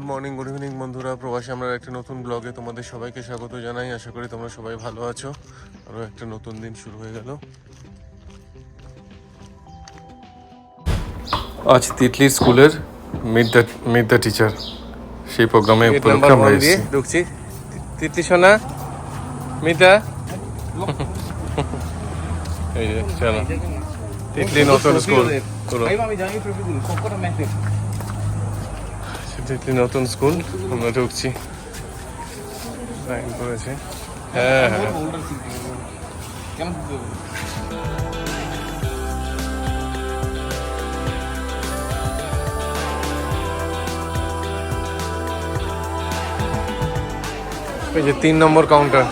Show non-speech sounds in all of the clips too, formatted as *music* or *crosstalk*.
Good morning good evening বন্ধুরা। প্রবাসী আমরা একটা নতুন ব্লগে তোমাদের সবাইকে স্বাগত জানাই। আশা করি তোমরা সবাই ভালো আছো। আরও একটা নতুন দিন শুরু হয়ে গেল। আজ তিতলি স্কুলের meet the meet the teacher সেই প্রোগ্রামে উপলক্ষে আমরা এসেছি ঢুকছি। তিতলি সোনা মিতা। *laughs* এই যে চলো। তিতলি নতুন স্কুল আমি জানি তিতলি নতুন স্কুল, আমরা ঢুকছি। হ্যাঁ হ্যাঁ। এই যে তিন নম্বর কাউন্টার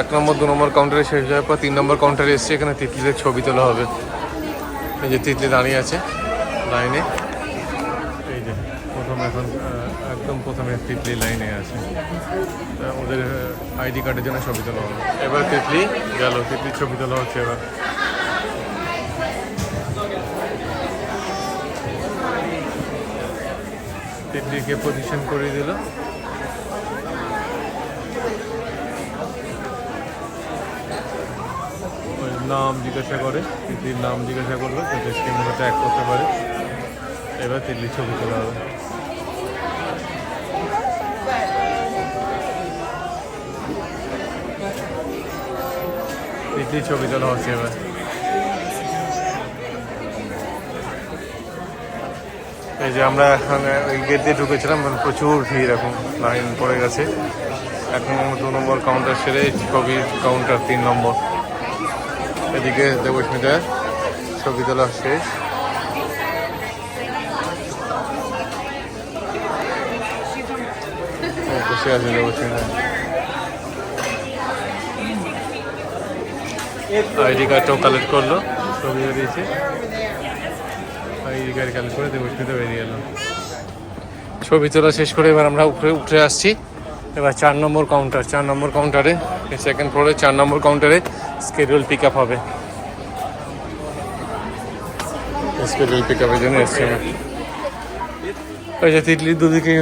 এক নম্বর, দু নম্বর কাউন্টারে শেষ হওয়ার পর তিন নম্বর কাউন্টারে এসছে, এখানে তিতলিদের ছবি তোলা হবে। এই যে তিতলি দাঁড়িয়ে আছে লাইনে। প্রথম এখন একদম প্রথমে তিতলি লাইনে আছে। তা ওদের আইডি কার্ডের জন্য ছবি তোলা হবে। এবার তিতলি গেল তিতলির ছবি তোলা হচ্ছে এবার। তিতলিকে পজিশন করে দিল। নাম জিজ্ঞাসা করে তিতলির নাম জিজ্ঞাসা করল তো স্ক্রিনে ট্যাগ করতে পারে। এবার তিতলি ছবি তোলা হবে। তিতলি ছবি তোলা হচ্ছে এবার। এই যে আমরা এখানে ওই গেট দিয়ে ঢুকেছিলাম মানে প্রচুর ভিড় এখন, লাইন পড়ে গেছে। এখন দু নম্বর কাউন্টার সেরে ছবি কাউন্টার তিন নম্বর। এদিকে দেবস্মিতার ছবি তোলা শেষ। বসে আছে দেবস্মিতা। আইডি কার্ডটাও কালেক্ট করল, ছবি দিয়েছে। আইডি কার্ড কালেক্ট করে দেবস্মিতা বেরিয়ে এলো। ছবি তোলা শেষ করে এবার আমরা উপরে উঠে আসছি। এবার চার নম্বর কাউন্টার চার নম্বর কাউন্টারে সেকেন্ড ফ্লোরে চার নম্বর কাউন্টারে স্কেডিউল পিক আপ হবে। স্কেডিউল পিক আপের জন্য এসছি ওই যে তিতলির দুদিকে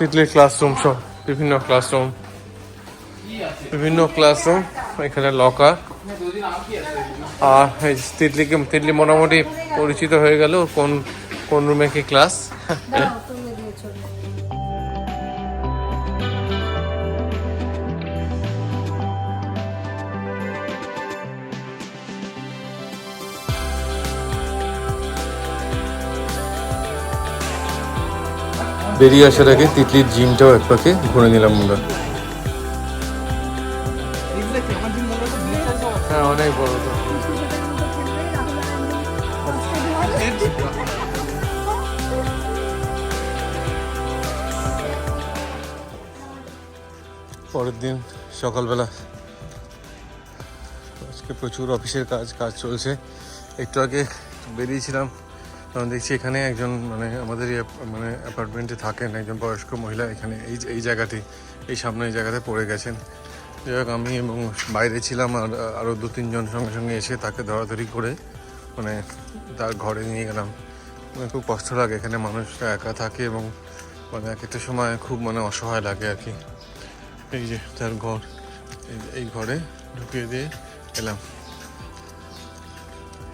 তিতলির ক্লাসরুম সব, বিভিন্ন ক্লাসরুম বিভিন্ন ক্লাসরুম এখানে লকার আর তিতলিকে তিতলি মোটামুটি পরিচিত হয়ে গেল। কোন কোন রুমে কি ক্লাস বেরিয়ে আসার আগে তিতলির জিমটাও এক পাকে ঘুরে নিলাম আমরা। হ্যাঁ অনেক বড় তো। পরের দিন সকালবেলা আজকে প্রচুর অফিসের কাজ কাজ চলছে। একটু আগে বেরিয়েছিলাম তখন দেখছি এখানে একজন মানে আমাদের অ্যাপ- মানে অ্যাপার্টমেন্টে থাকেন একজন বয়স্ক মহিলা এখানে এই এই জায়গাটি এই সামনে এই জায়গাতে পড়ে গেছেন। যাই হোক আমি এবং বাইরে ছিলাম আর আরও দু, তিনজন সঙ্গে সঙ্গে এসে তাকে ধরাধরি করে মানে তার ঘরে নিয়ে গেলাম। মানে খুব কষ্ট লাগে এখানে মানুষরা একা থাকে এবং মানে এক একটা সময় খুব মানে অসহায় লাগে আর কি। এই যে তার ঘর, এই- ঘরে ঢুকিয়ে দিয়ে এলাম।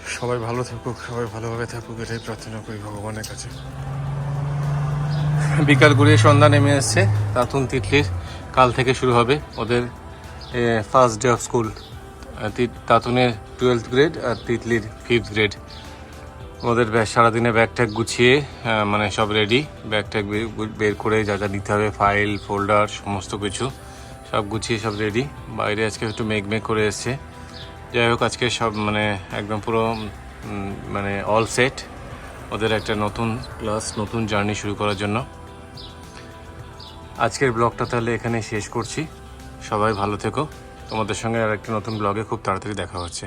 সবাই ভালো থাকুক, সবাই ভালোভাবে থাকুক, এটাই প্রার্থনা করি ভগবানের কাছে। বিকাল ঘুরিয়ে সন্ধ্যা নেমে এসছে, তাতুন তিতলির কাল থেকে শুরু হবে ওদের ফার্স্ট ডে অফ স্কুল তাতুনের টুয়েলথ গ্রেড আর তিতলির ফিফথ গ্রেড ওদের সারাদিনে ব্যাগ ট্যাগ গুছিয়ে মানে সব রেডি ব্যাগ ট্যাগ বের করে যা যা নিতে হবে ফাইল ফোল্ডার সমস্ত কিছু সব গুছিয়ে সব রেডি বাইরে আজকে একটু মেঘ মেঘ করে এসছে। যাই হোক, আজকে সব মানে একদম পুরো মানে অল সেট ওদের একটা নতুন ক্লাস নতুন জার্নি শুরু করার জন্য। আজকের ব্লগটা তাহলে এখানে শেষ করছি। সবাই ভালো থেকো। তোমাদের সঙ্গে আর একটা নতুন ব্লগে খুব তাড়াতাড়ি দেখা হচ্ছে।